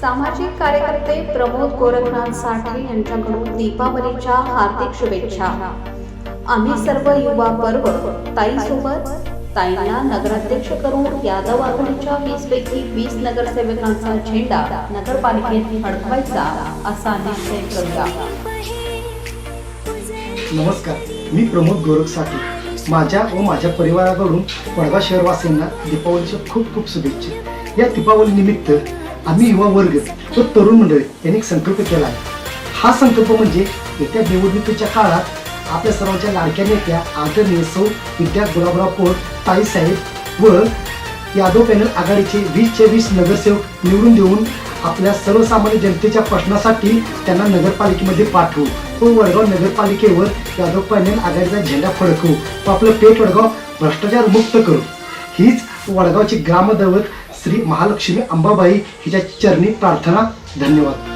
सामाजिक कार्यकर्ते प्रमोद गोरखनाथ साठे यांच्याकडून दीपावलीच्या हार्दिक शुभेच्छा. आम्ही सर्व युवा पर्व ताईसोबत ताईंना नगराध्यक्ष करून यादव आघाडीच्या वीस पैकी वीस नगरसेवकांचा झेंडा नगरपालिकेत अडकवायचा असा निश्चय करूया नमस्कार मी प्रमोद गोरख साठे माझ्या व माझ्या परिवाराकडून वडगाव शहरवासींना दीपावलीच्या खूप खूप शुभेच्छा. या दीपावली निमित्त आम्ही युवा वर्ग व तरुण मंडळी यांनी एक संकल्प केला आहे. हा संकल्प म्हणजे येत्या निवडणुकीच्या काळात आपल्या सर्वांच्या लाडक्या नेत्या आदरणीय सौ विद्या गुलाबराव पोळ ताईसाहेब व यादव पॅनल आघाडीचे वीसचे वीस नगरसेवक निवडून देऊन आपल्या सर्वसामान्य जनतेच्या प्रश्नासाठी त्यांना नगरपालिकेमध्ये पाठवू. व वडगाव नगरपालिकेवर यादव पॅनल आघाडीचा झेंडा फडकवू. व आपलं पेट वडगाव भ्रष्टाचार मुक्त करू. हीच वडगावची ग्रामदैवत श्री महालक्ष्मी अंबाबाई हिच्या चरणी प्रार्थना. धन्यवाद.